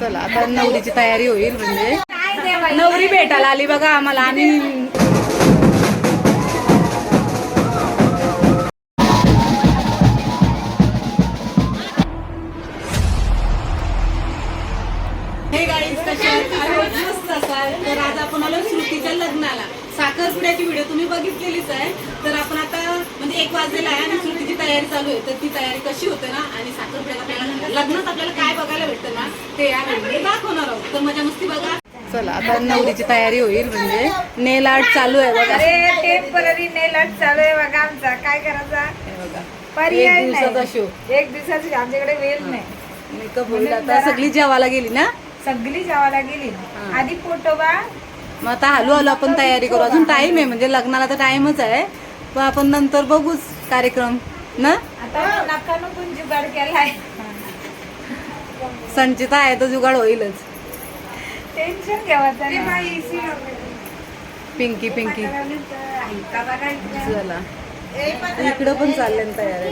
चला आता नवरीची तयारी होईल म्हणजे. नवरी भेटायला आली बघा आम्हाला आणि हे गाईज कशा तर आज आपण आलो श्रुतीच्या लग्नाला. साखरपुड्याची व्हिडिओ तुम्ही बघितलेलीच आहे. तर आपण आता म्हणजे एक वाजलेला आहे आणि श्रुतीची तयारी चालू आहे. तर ती तयारी कशी होते ना आणि साखरपुड्यात आपल्याला लग्नात आपल्याला काय बघायला भेटतं ना ते या दाखवणार आहोत. तर मजा मस्ती बघा. चला आता नवरीची तयारी होईल म्हणजे नेल आर्ट चालू आहे बघा. अरे टेंपररी नेल आर्ट चालू आहे बघा आमचा. काय करायचा? बघा. पर्याय एक दिवसाचा नाही. शो एक दिवसाची आमच्याकडे वेळ नाही. मेकअप होईल आता. सगळी जेवायला गेली ना? सगळी जेवायला गेली. आधी पोटोबा मग आता हळू हळू आपण तयारी करू. अजून टाइम आहे म्हणजे लग्नाला तर टाइमच आहे. पण आपण नंतर बघूच कार्यक्रम. ना आता नका नको जुगाड केलाय संचिता आहे तर जुगाड होईलच टेन्शन नाही पिंकी पिंकी चला इकडं पण चालले तयारी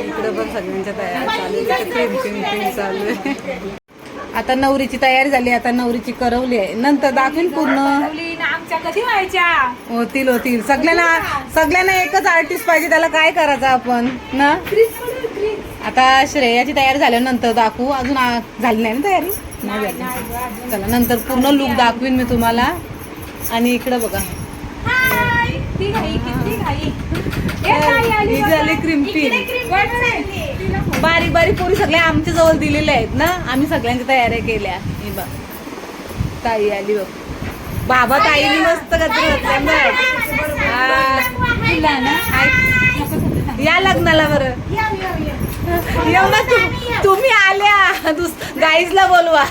इकडं पण सगळ्यांच्या तयारी चालू आहे चालू आहे आता नवरीची तयारी झाली आता नवरीची करवली आहे नंतर दाखवीन पूर्ण ना आमच्या कधी व्हायच्या? होतील होतील. सगळ्यांना सगळ्यांना एकच आर्टिस्ट पाहिजे त्याला काय करायचं आपण ना? आता श्रेयाची तयारी झाल्यानंतर दाखवू. अजून झाली नाही ना तयारी? नाही झाली. चला नंतर पूर्ण लुक दाखवीन मी तुम्हाला. आणि इकडं बघा. ही. झाली. बारीक बारीक पोरी सगळ्या आमच्या जवळ दिलेल्या आहेत ना? आम्ही सगळ्यांच्या तयाऱ्या केल्या. हे बघ. ताई आली बघ. बाबा ताईने मस्त गजर. हा. या लग्नाला बरं तुम्ही आल्या दुस गाईजला बोलवा?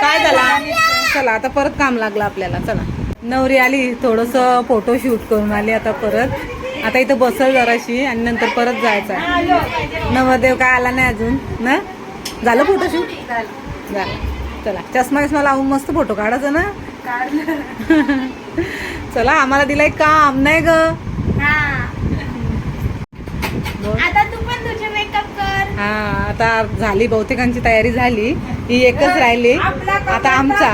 काय झाला चला आता परत काम लागलं आपल्याला चला नवरी आली थोडस फोटो शूट करून आली आता परत आता इथं बसल जराशी आणि नंतर परत जायचं आहे नवरदेव काय आला नाही अजून ना झालं फोटो शूट? झालं. चला चष्मा चष्मा लावून मस्त फोटो काढायचा ना? चला आम्हाला दिलाय काम नाही ग. आता तू पण तुझे मेकअप कर. हा आता झाली बहुतेकांची तयारी झाली. ही एकच राहिली. आता आमचा.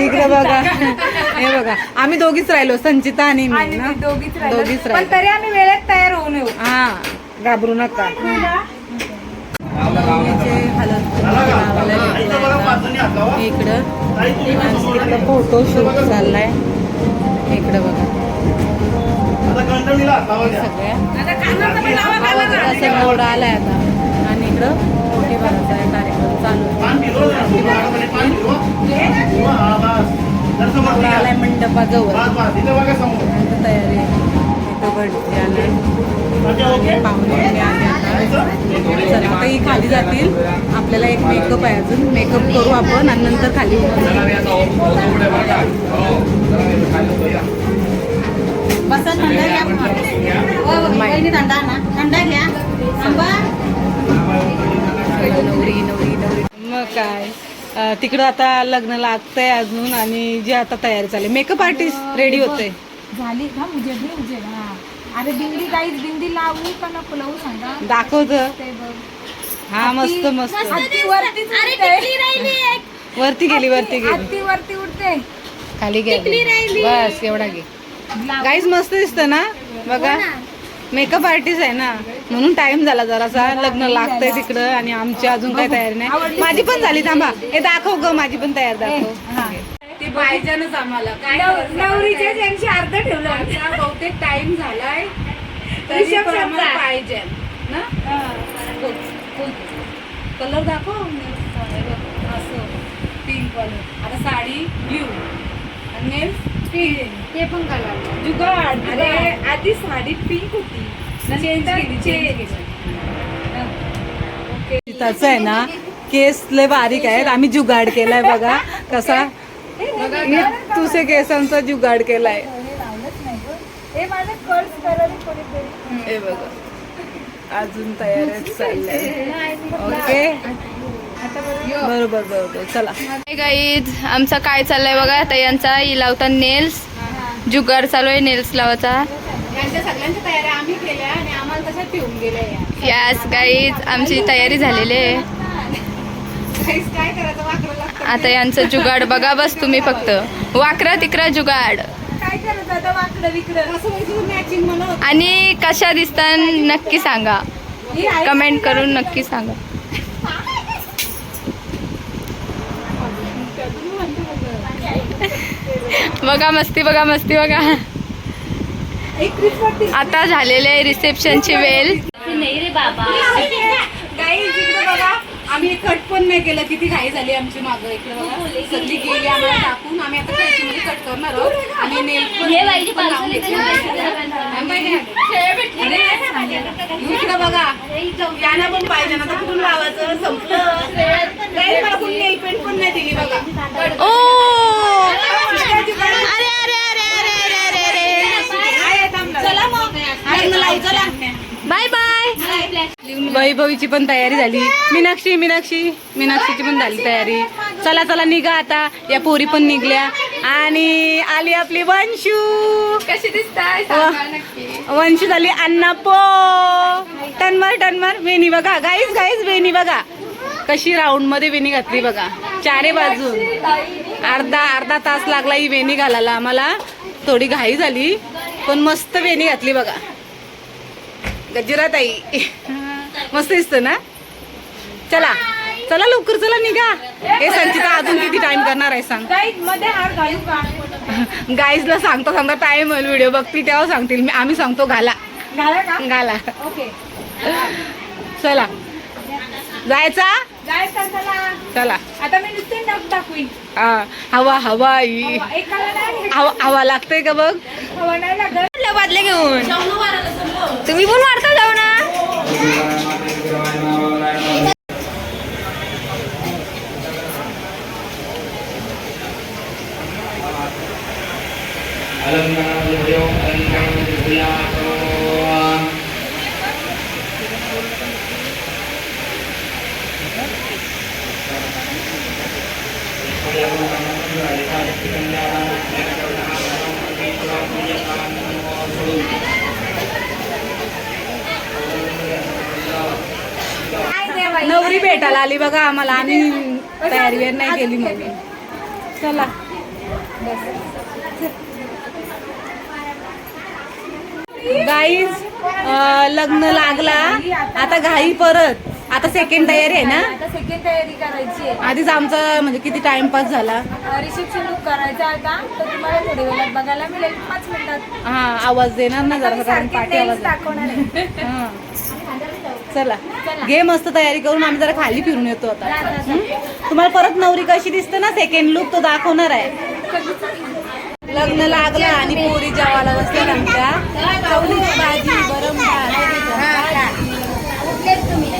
इकडे बघा. हे बघा. आम्ही दोघीच राहिलो संचिता आणि मी दोघीच राहिलो. दोघीच राहिलो. तरी आम्ही वेळेत तयार होऊन येऊ. हा घाबरू नका. नवरीचे हलत गावाला इकडं तिकडं फोटो शूट चाललाय इकडं बघा सगळ्या आवाज आलाय आता आणि इकडं मोठी भराचा कार्यक्रम चालू आलाय मंडपाजवळ आता तयारी आहे. इथं भटजी पाहुणे आले चला आता ही खाली जातील. आपल्याला एक मेकअप आहे अजून. मेकअप करू आपण आणि नंतर खाली. नवरी नवरी नवरी. मग काय? तिकडं आता लग्न लागतंय अजून आणि जी आता तयारी चालली. मेकअप आर्टिस्ट रेडी होते झाली. का मुझे हा. अरे दिंडी काहीच दिंडी लावू का नको? लावू सांगा. दाखवत. ते बघ. हा मस्त मस्त. हत्ती वरतीच उडते. वरती गेली वरती गेली. हत्ती वरती उडते. खाली गेली. बस एवढा घे. गाईज मस्त दिसतं ना? बघा. मेकअप आर्टिस्ट आहे ना. म्हणून टाइम झाला जरासा. लग्न लागतंय तिकडं आणि आमची अजून काही तयारी नाही. माझी पण झाली थांबा. हे दाखव ग माझी पण तयार दाखव. ते पाहिजेच आम्हाला. काय नव- नवरीच्या त्यांची अर्ध ठेवलं. बहुतेक टाइम झालाय. तरी पण आम्हाला पाहिजे. ना? कलर दाखव. असं. पिंक कलर आता साडी ब्ल्यू आणि ते पण कलर जुगाड अरे आधी साडी पिंक होती. चेंज केली change. त्याचं आहे ना केस लय बारीक आहेत. आम्ही जुगाड केलाय बघा. कसा? मी तुझे केसांचा जुगाड केलाय. हे. हे हे बघा. अजून तयारीच चाललंय ओके. बरोबर बरोबर. चला. गाईज आमचा काय चाललंय बघा? आता यांचा ही लावता नेल्स जुगाड चालू आहे नेल्स लावायचा. यांच्या सगळ्यांच्या तयाऱ्या आम्ही केल्या आणि आम्हाला तशा ठेवून गेल्या या. यास गाईज आमची तयारी झालेली आहे. काहीच काय करायचं? वाकडं लागतं. आता यांचं जुगाड बघा बस तुम्ही फक्त. वाकरा तिकरा जुगाड. काय करत आता? वाकडं विकडं असं व्हायचं मॅचिंग म्हणत आणि कशा दिसतात नक्की सांगा. ही कमेंट करून नक्की सांगा. बघा मस्ती बघा मस्ती बघा. आता झालेले आहे रिसेप्शनची वेळ. गाई इकडे बघा आम्ही कट पण नाही केलं. किती घाई झाली आमची मागं. इकडे बघा. सगळी गेली आम्हाला टाकून. आम्ही आता कट करणार आहोत. आणि नेल पण इकडे बघा यांना पण पाहिजे ना तर कुठून लावायचं संपलं मला पण नाही दिली बघा ओ अरे अरे अरे अरे अरे अरे अरे चला मग चला बाय बाय वैभवीची पण तयारी झाली. मीनाक्षी मीनाक्षी मीनाक्षीची पण झाली तयारी. चला चला निघा आता. या पोरी पण निघल्या. आणि आली आपली वंशू. कशी दिसताय? वंशू झाली अण्णा पो. टनमर टनमर. वेणी बघा. गाईच गाईच वेणी बघा. कशी राऊंडमध्ये वेणी घातली बघा. चारे बाजू. अर्धा अर्धा तास लागला ही वेणी घालायला आम्हाला. थोडी घाई झाली पण मस्त वेणी घातली बघा. गजरा ताई मस्त दिसतं ना? चला. चला लवकर चला निघा. हे संचिता अजून किती टाइम करणार आहे सांग. गाईडमध्ये हार घालू का? गाईजला सांगतो सांगता टाइम होईल व्हिडिओ बघती तेव्हा सांगतील. मी आम्ही सांगतो घाला. घाला का? घाला. ओके चला. जायचा? जायचं चला. चला. आता मी नुसते नग दाखवीन. हा, हवा हवा ही. हवा हवा लागतंय का बघ? हवा नाही लागत. बादले घेऊन? तुम्ही पण मारता जाऊ ना. नवरी भेटायला आली बघा आम्हाला आम्ही तयारी नाही केली मग. चला. गाईज लग्न लागला. आता घाई परत. आता सेकंड तयारी आहे ना? आता सेकंड तयारी करायची आहे. आधीच आमचा म्हणजे किती टाइमपास झाला? रिसेप्शन लुक करायचा आता. तर तुम्हाला थोड्या वेळात बघायला मिळेल. पाच मिनिटात. हा आवाज देणार ना जरा कारण पाठी आवाज nails दाखवणार आहे. हा. चला. घे मस्त तयारी करून आम्ही जरा खाली फिरून येतो आता. हं? तुम्हाला परत नवरी कशी दिसते ना? सेकंड लुक तो दाखवणार आहे. लग्न लागलं आणि पोरी जेवायला बसल्या आमच्या चवळीची भाजी गरम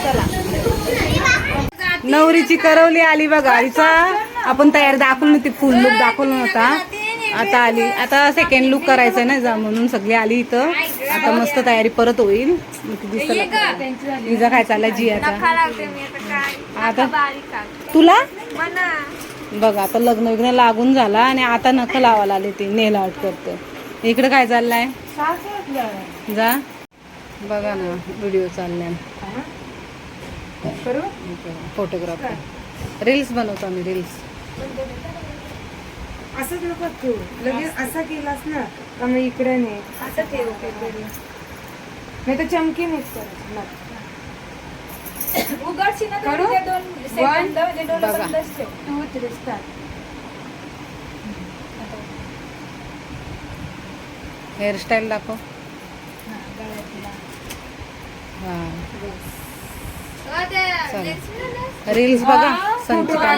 चला नवरीची करवली आली बघा. हिचा आपण तयार दाखवलं नव्हती फुल लुक दाखवलं नव्हता आता आली. आता सेकंड लुक करायचंय ना जा म्हणून सगळी आली इथं. आता मस्त तयारी परत होईल. तिचा काय चाललाय जी आता आता? तुला? बघ आता लग्न विग्न लागून झाला आणि आता नख लावायला आले ते नेल आउट करतो. इकडे काय चाललंय? जा. बघा ना व्हिडिओ चाललाय. करू? फोटोग्राफर रील्स बनवतो आम्ही रील्स असंच नको ठेवू लगेच असा केलास ना का मग इकडे नाही? असं ठेव नाही तर चमकी मिक्स करायची उघडशी ना करू? दोन सेकंद म्हणजे दोन बघा. बंदच ठेव टू थ्री स्टार्ट हेअरस्टाईल दाखव. हा रील्स बघा. संचिता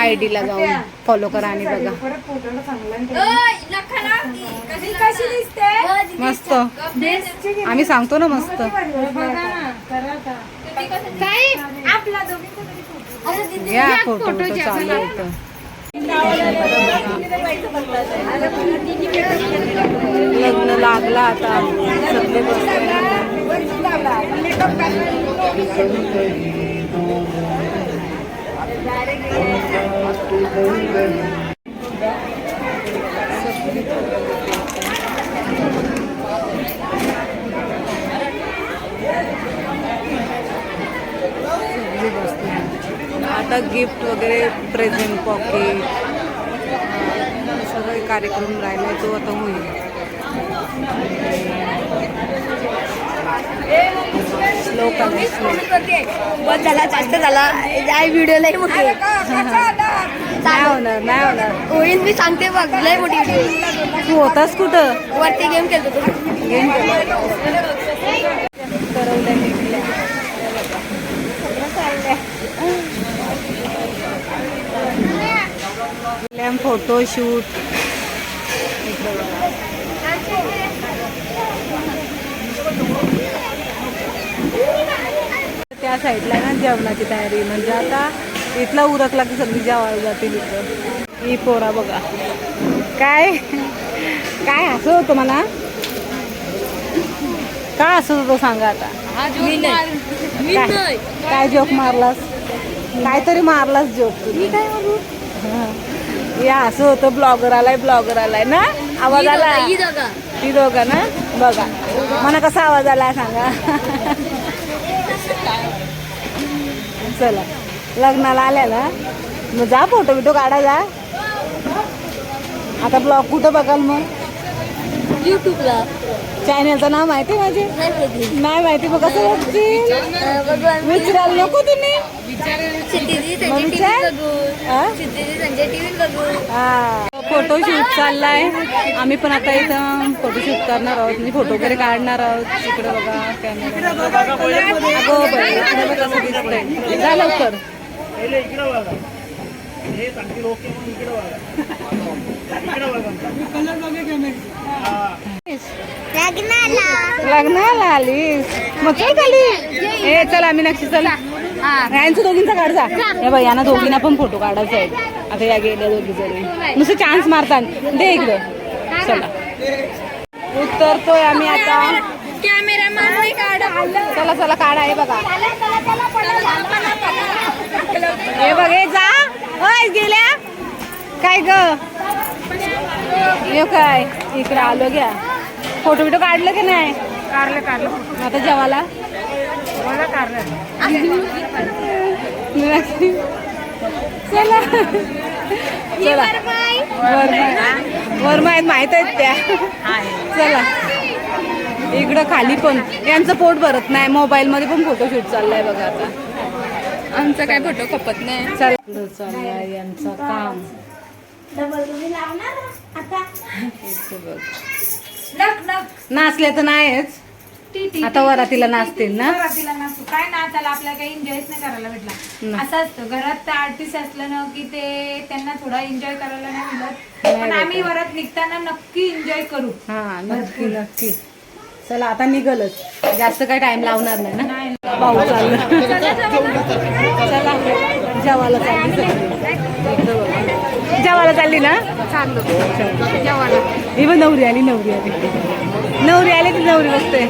आय ला जाऊन फॉलो करा आणि बघा. मस्त. आम्ही सांगतो ना मस्त. या फोटो चालू होतं लग्न लागला आता. सगळे बसले. आता गिफ्ट वगैरे प्रेझेंट पॉकेट सगळे कार्यक्रम राहिला तो आता होईल. बस झाला जास्त झाला. आई व्हिडिओ लई मोठी. आहे. नाही होणार नाही होणार. होईल मी सांगते बघ लय मोठी व्हिडिओ तू होतास कुठं? वरती गेम खेळतो तो. गेम फोटोशूट त्या साईडला ना जेवणाची तयारी. म्हणजे आता इथला उरकला की सगळी जेवायला जातील इथं. ही पोरा बघा. काय? काय असं होतं मला? काय असं होतं सांगा आता. काय? जोक मारलास? काहीतरी मारलास जोक तुम्ही काय मारू या असं होतं ब्लॉगर आलाय ब्लॉगर आलाय ना? आवाज आला ती दोघं. ना? बघा. मला कसा आवाज आला सांगा. चला. लग्नाला आल्या ना मग जा फोटो बिटो काढा जा. आता ब्लॉग कुठं बघाल मग? युट्यूबला चॅनलचं नाव माहिती आहे माझे? नाही माहिती. मग कसं विचारायला नको तुम्ही. विचार. हा? फोटोशूट चाललाय. आम्ही पण आता इथं फोटोशूट करणार आहोत. म्हणजे फोटो वगैरे काढणार आहोत. इकडे बघा कॅमेरा अगो बाई, इकडे बघ कसं दिसतंय? जा लवकर. लग्नाला आलीस. मग चल खाली. ए चल आम्ही नक्षी चल. यांचं दोघींचा काढजा हे बघ यांना दोघींना पण फोटो काढायचा आहे. आता या गेल्या दोघी जरी नुसतं चान्स मारतात. दे इकडं. चला. उतरतोय आम्ही आता. चला चला काढा हे बघा. हे बघ हे जा. होय गेल्या. काय ग? काय? इकडे आलो घ्या. फोटो बिटो काढलं की नाही? काढलं काढलं. आता जेवाला काढलं. चला. चला. वर माहीत माहीत आहेत त्या. चला. इकडं खाली पण. यांचं पोट भरत नाही. मोबाईल मध्ये पण फोटोशूट चाललाय बघा आता. आमचा काय फोटो खपत नाही. चल. इकडं चाललाय यांचं काम. नाचले तर नाहीच आता वरातीला नाचतील ना? तिला नसतो काय ना त्याला आपल्याला काही एन्जॉयच नाही करायला भेटला. असं असतं. घरात आर्टिस्ट असलं ना की ते त्यांना थोडा एन्जॉय करायला नाही मिळत. पण आम्ही. वरात निघताना नक्की एन्जॉय करू. हा नक्की नक्की. चला आता निघलच. जास्त काही टाइम लावणार नाही ना? भाऊ चाललं चला जेवायला चालली. जेवायला चालली ना? चाललो. जेवायला. ही नवरी आली नवरी आली. नवरी आली ती नवरी बघते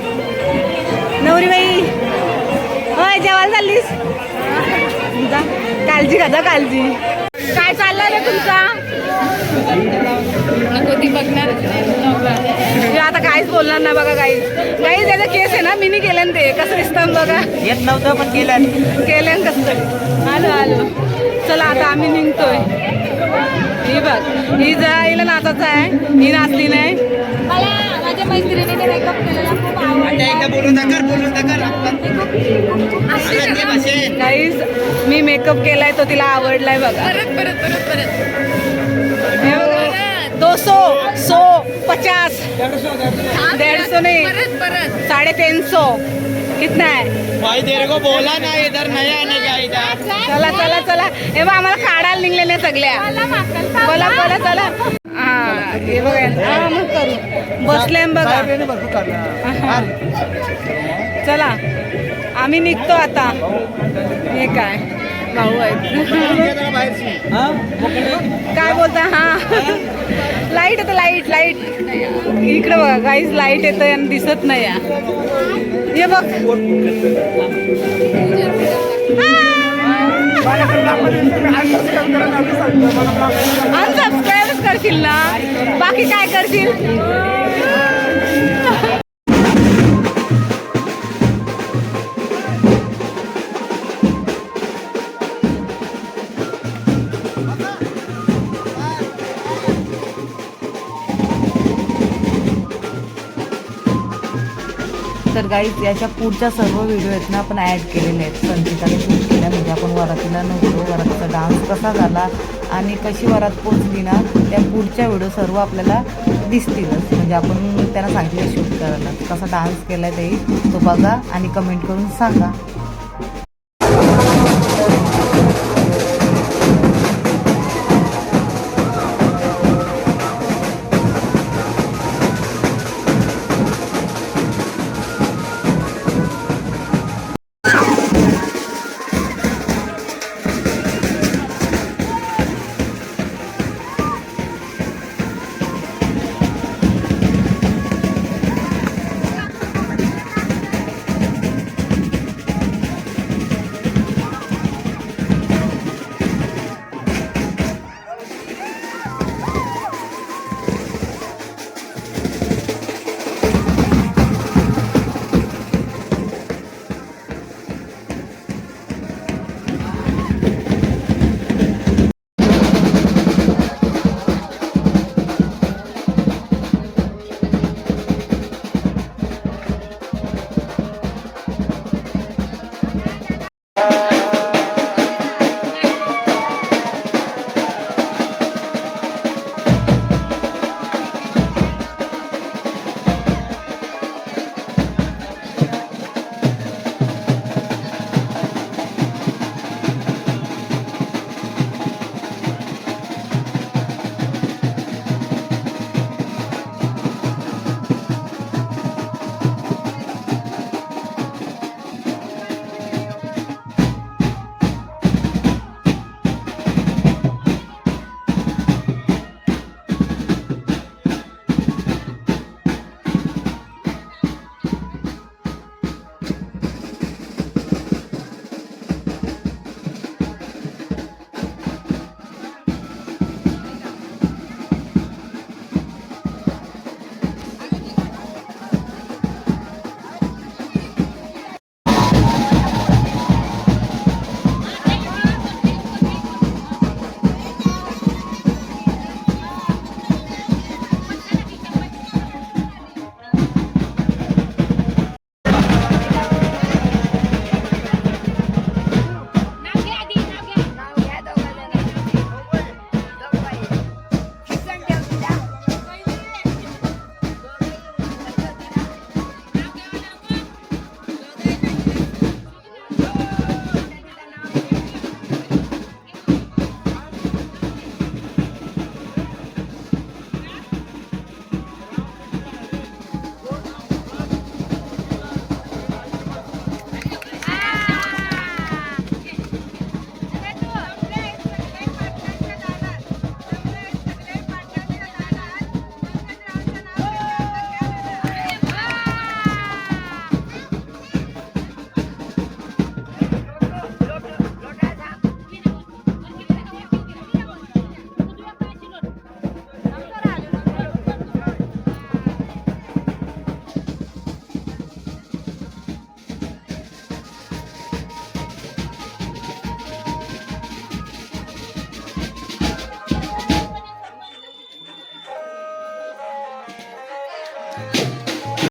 नवरी बाई. होय जेवायला चाललीस? जा. काळजी का जा काळजी काय चाललंय रे तुमचा? बघणार आता काहीच बोलणार नाही बघा काही काही त्याचा केस आहे ना मी नाही केलं ना ते. कसं दिसतं बघा. येत नव्हतं पण केलं. केलं ना कसं? आलो आलो. चला आता आम्ही निघतोय. ही बघ. ही जरा हिला नाचायचं आहे. ही नाचली नाही. मैत्रिणीने मेकअप केलेला खूप आवडला. मी मेकअप केलाय तो तिला आवडलाय बघा. परत परत परत परत. हे दो सो सो पचास. डेढ़ सौ नहीं. परत परत. साढ़े तीन सौ कितना है? भाई तेरे को बोला ना इधर नहीं आने का इधर. चला चला चला. हे बघ आम्हाला काढायला निघले नाही सगळ्या बोला बोला चला. हा बघा हा मग करू. बसले बघा. चला आम्ही निघतो आता. हे काय? भाऊ आहेत. काय बोलता? हा. लाइट येतं लाइट लाइट. इकडे बघा काहीच लाइट येतं आणि दिसत नाही या. हे बघ. अनसबस्क्राईब करशील ना? बाकी काय करशील? तर गाईज याच्या पुढच्या सर्व व्हिडिओ आहेत ना आपण ॲड केलेले आहेत. संचिताने शूट केल्या म्हणजे आपण वरातीला नव्हतो. वरातीचा डान्स कसा झाला? आणि कशी वरात पोचली ना त्या पुढच्या व्हिडिओ सर्व आपल्याला दिसतीलच म्हणजे आपण त्यांना सांगितलं शूट करायला. कसा डान्स केला तेही तो बघा आणि कमेंट करून सांगा.